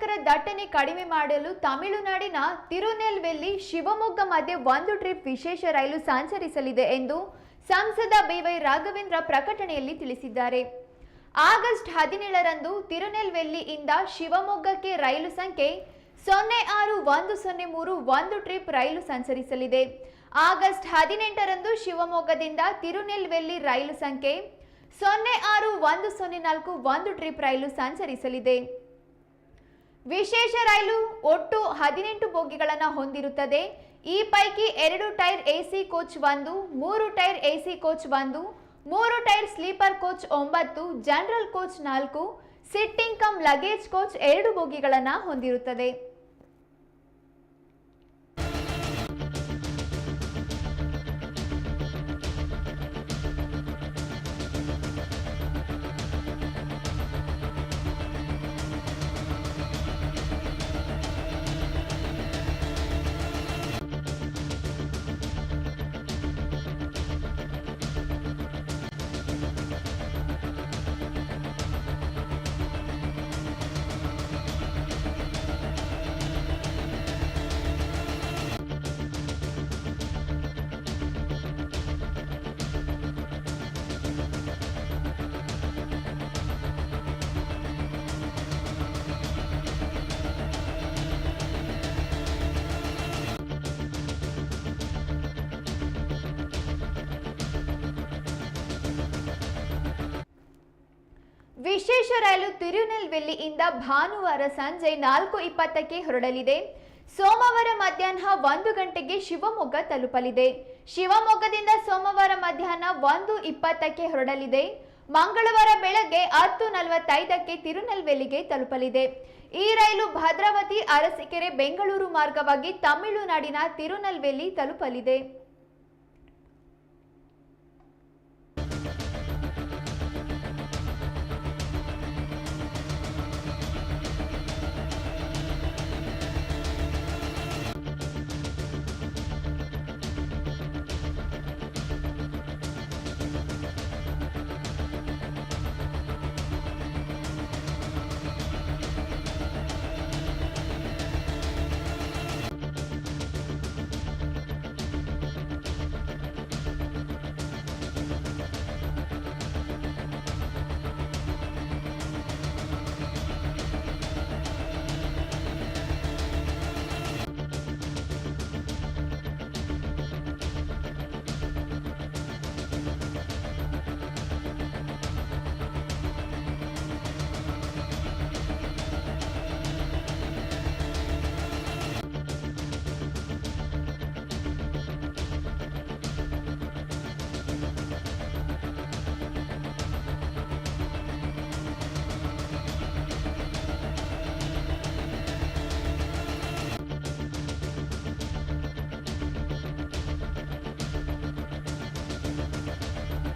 ಪ್ರಯಾಣಿಕರ ದಟ್ಟಣೆ ಕಡಿಮೆ ಮಾಡಲು ತಮಿಳುನಾಡಿನ ತಿರುನೆಲ್ವೆಲ್ಲಿ ಶಿವಮೊಗ್ಗ ಮಧ್ಯೆ ಒಂದು ಟ್ರಿಪ್ ವಿಶೇಷ ರೈಲು ಸಂಚರಿಸಲಿದೆ ಎಂದು ಸಂಸದ ಬಿವೈ ರಾಘವೇಂದ್ರ ಪ್ರಕಟಣೆಯಲ್ಲಿ ತಿಳಿಸಿದ್ದಾರೆ. ಆಗಸ್ಟ್ ಹದಿನೇಳರಂದು ತಿರುನೆಲ್ವೆಲ್ಲಿಯಿಂದ ಶಿವಮೊಗ್ಗಕ್ಕೆ ರೈಲು ಸಂಖ್ಯೆ ಸೊನ್ನೆ ಆರು ಒಂದು ಸೊನ್ನೆ ಮೂರು ಒಂದು ಟ್ರಿಪ್ ರೈಲು ಸಂಚರಿಸಲಿದೆ. ಆಗಸ್ಟ್ ಹದಿನೆಂಟರಂದು ಶಿವಮೊಗ್ಗದಿಂದ ತಿರುನೆಲ್ವೆಲ್ಲಿ ರೈಲು ಸಂಖ್ಯೆ ಸೊನ್ನೆ ಆರು ಒಂದು ಸೊನ್ನೆ ನಾಲ್ಕು ಒಂದು ಟ್ರಿಪ್ ರೈಲು ಸಂಚರಿಸಲಿದೆ. ವಿಶೇಷ ರೈಲು ಒಟ್ಟು ಹದಿನೆಂಟು ಬೋಗಿಗಳನ್ನು ಹೊಂದಿರುತ್ತದೆ. ಈ ಪೈಕಿ ಎರಡು ಟೈರ್ ಎಸಿ ಕೋಚ್ ಒಂದು, ಮೂರು ಟೈರ್ ಎಸಿ ಕೋಚ್ ಒಂದು, ಮೂರು ಟೈರ್ ಸ್ಲೀಪರ್ ಕೋಚ್ ಒಂಬತ್ತು, ಜನರಲ್ ಕೋಚ್ ನಾಲ್ಕು, ಸಿಟ್ಟಿಂಗ್ ಕಮ್ ಲಗೇಜ್ ಕೋಚ್ ಎರಡು ಬೋಗಿಗಳನ್ನು ಹೊಂದಿರುತ್ತದೆ. ವಿಶೇಷ ರೈಲು ತಿರುನೆಲ್ವೆಲ್ಲಿಯಿಂದ ಭಾನುವಾರ ಸಂಜೆ ನಾಲ್ಕು ಇಪ್ಪತ್ತಕ್ಕೆ ಹೊರಡಲಿದೆ. ಸೋಮವಾರ ಮಧ್ಯಾಹ್ನ ಒಂದು ಗಂಟೆಗೆ ಶಿವಮೊಗ್ಗ ತಲುಪಲಿದೆ. ಶಿವಮೊಗ್ಗದಿಂದ ಸೋಮವಾರ ಮಧ್ಯಾಹ್ನ ಒಂದು ಇಪ್ಪತ್ತಕ್ಕೆ ಹೊರಡಲಿದೆ. ಮಂಗಳವಾರ ಬೆಳಗ್ಗೆ ಹತ್ತು ನಲವತ್ತೈದಕ್ಕೆ ತಿರುನೆಲ್ವೆಲ್ಲಿಗೆ ತಲುಪಲಿದೆ. ಈ ರೈಲು ಭದ್ರಾವತಿ ಅರಸೀಕೆರೆ ಬೆಂಗಳೂರು ಮಾರ್ಗವಾಗಿ ತಮಿಳುನಾಡಿನ ತಿರುನೆಲ್ವೆಲ್ಲಿ ತಲುಪಲಿದೆ.